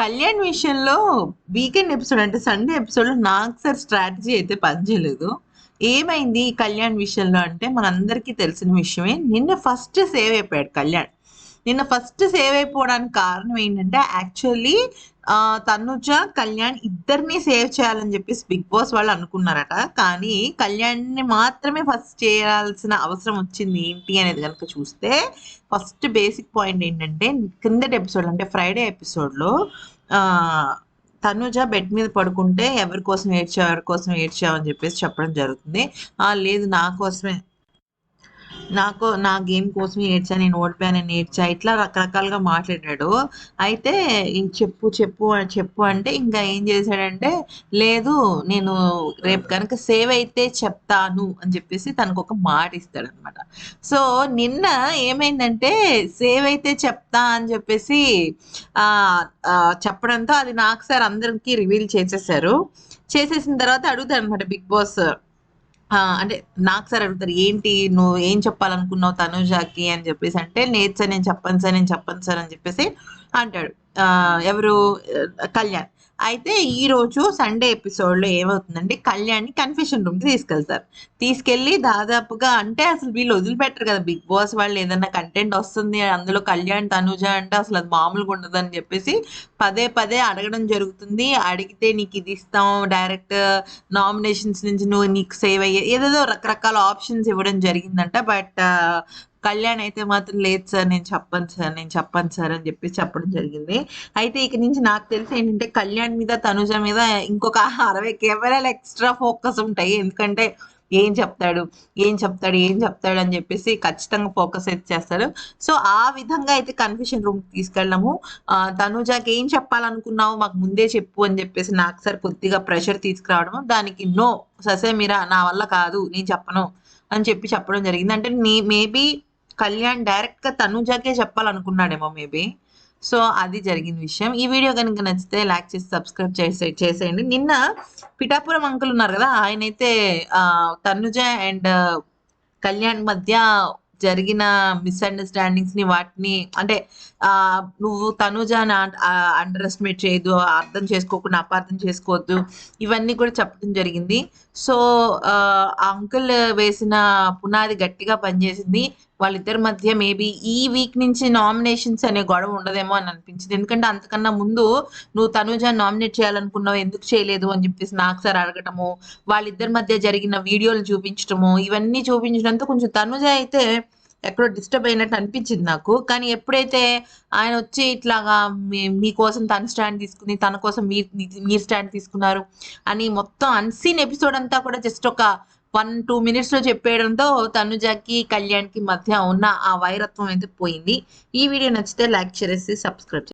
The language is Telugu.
కళ్యాణ్ విషయంలో వీకెండ్ ఎపిసోడ్ అంటే సండే ఎపిసోడ్లో నాకు సార్ స్ట్రాటజీ అయితే పనిచేయలేదు. ఏమైంది కళ్యాణ్ విషయంలో అంటే మనందరికీ తెలిసిన విషయమే నిన్న ఫస్ట్ సేవ్ అయిపోయాడు కళ్యాణ్. నిన్న ఫస్ట్ సేవ్ అయిపోవడానికి కారణం ఏంటంటే యాక్చువల్లీ తనుజ కళ్యాణ్ ఇద్దరిని సేవ్ చేయాలని చెప్పేసి బిగ్ బాస్ వాళ్ళు అనుకున్నారట. కానీ కళ్యాణ్ని మాత్రమే ఫస్ట్ చేయాల్సిన అవసరం వచ్చింది ఏంటి అనేది కనుక చూస్తే ఫస్ట్ బేసిక్ పాయింట్ ఏంటంటే క్రిందటి ఎపిసోడ్ అంటే ఫ్రైడే ఎపిసోడ్లో తనుజ బెడ్ మీద పడుకుంటే ఎవరి కోసం ఏడ్చావు ఎవరి కోసం ఏడ్చావు అని చెప్పేసి చెప్పడం జరుగుతుంది. లేదు నా కోసమే నాకు నా గేమ్ కోసం ఏడ్చా నేను ఓడిపోయానని ఏడ్చా ఇట్లా రకరకాలుగా మాట్లాడాడు. అయితే ఈ చెప్పు చెప్పు అని చెప్పు అంటే ఇంకా ఏం చేశాడంటే లేదు నేను రేపు కనుక సేవ్ అయితే చెప్తాను అని చెప్పేసి తనకు ఒక మాట ఇస్తాడనమాట. సో నిన్న ఏమైందంటే సేవ్ అయితే చెప్తా అని చెప్పేసి చెప్పడంతో అది నాకు సార్ అందరికీ రివీల్ చేసేసారు. చేసేసిన తర్వాత అడుగుతాడు అనమాట బిగ్ బాస్. అంటే నాకు సార్ అడుగుతారు ఏంటి నువ్వు ఏం చెప్పాలనుకున్నావు తనుజాకి? అని చెప్పేసి అంటే లేదు సార్ నేను చెప్పను సార్ నేను చెప్పను సార్ అని చెప్పేసి అంటాడు. ఆ, ఎవరు? కళ్యాణ్. అయితే ఈ రోజు సండే ఎపిసోడ్లో ఏమవుతుందంటే కళ్యాణ్ని కన్ఫెషన్ రూమ్కి తీసుకెళ్తారు. తీసుకెళ్ళి దాదాపుగా అంటే అసలు వీళ్ళు వదిలిపెట్టరు కదా బిగ్ బాస్ వాళ్ళు ఏదైనా కంటెంట్ వస్తుంది అందులో కళ్యాణ్ తనుజ అంటే అసలు అది మామూలుగా ఉండదని చెప్పేసి పదే పదే అడగడం జరుగుతుంది. అడిగితే నీకు ఇది ఇస్తాం డైరెక్ట్ నామినేషన్స్ నుంచి నువ్వు నీకు సేవ్ అయ్యే ఏదేదో రకరకాల ఆప్షన్స్ ఇవ్వడం జరిగిందంట. బట్ కళ్యాణ్ అయితే మాత్రం లేదు సార్ నేను చెప్పను సార్ నేను చెప్పను సార్ అని చెప్పి చెప్పడం జరిగింది. అయితే ఇక నుంచి నాకు తెలిసి ఏంటంటే కళ్యాణ్ మీద తనుజ మీద ఇంకొక అరవై కెమెరాలు ఎక్స్ట్రా ఫోకస్ ఉంటాయి. ఎందుకంటే ఏం చెప్తాడు ఏం చెప్తాడు ఏం చెప్తాడు అని చెప్పేసి ఖచ్చితంగా ఫోకస్ అయితే చేస్తారు. సో ఆ విధంగా అయితే కన్ఫ్యూషన్ రూమ్ తీసుకెళ్ళము తనుజాకి ఏం చెప్పాలనుకున్నావు? మాకు ముందే చెప్పు అని చెప్పేసి నాకు సార్ కొద్దిగా ప్రెషర్ తీసుకురావడం దానికి నో ససే మీరా నా వల్ల కాదు నేను చెప్పను అని చెప్పి చెప్పడం జరిగింది. అంటే నీ మేబీ కళ్యాణ్ డైరెక్ట్గా తనుజాకే చెప్పాలనుకున్నాడేమో మేబీ. సో అది జరిగిన విషయం. ఈ వీడియో కనుక నచ్చితే లైక్ చేసి సబ్స్క్రైబ్ చేసే చేసేయండి. నిన్న పిఠాపురం అంకుల్ ఉన్నారు కదా ఆయన అయితే తనుజ అండ్ కళ్యాణ్ మధ్య జరిగిన మిస్అండర్స్టాండింగ్స్ని వాటిని అంటే ఆ నువ్వు తనుజ అండర్ ఎస్టిమేట్ చేయదు అర్థం చేసుకోకుండా అపార్థం చేసుకోవద్దు ఇవన్నీ కూడా చెప్పడం జరిగింది. సో ఆ అంకుల్ వేసిన పునాది గట్టిగా పనిచేసింది. వాళ్ళిద్దరి మధ్య మేబీ ఈ వీక్ నుంచి నామినేషన్స్ అనే గొడవ ఉండదేమో అని అనిపించింది. ఎందుకంటే అంతకన్నా ముందు నువ్వు తనుజ నామినేట్ చేయాలనుకున్నావు ఎందుకు చేయలేదు అని చెప్పేసి నాకు సార్ అడగటము వాళ్ళిద్దరి మధ్య జరిగిన వీడియోలు చూపించటము ఇవన్నీ చూపించడంతో కొంచెం తనుజ అయితే ఎక్కడో డిస్టర్బ్ అయినట్టు అనిపించింది నాకు. కానీ ఎప్పుడైతే ఆయన వచ్చి ఇట్లాగా మీ- మీకోసం తన స్టాండ్ తీసుకుని తన కోసం మీరు మీరు స్టాండ్ తీసుకున్నారు అని మొత్తం అన్సీన్ ఎపిసోడ్ అంతా కూడా జస్ట్ ఒక వన్ టూ మినిట్స్లో చెప్పేయడంతో తనుజకి కళ్యాణ్కి మధ్య ఉన్న ఆ వైరత్వం అయితే పోయింది. ఈ వీడియో నచ్చితే లైక్ చేసి సబ్స్క్రైబ్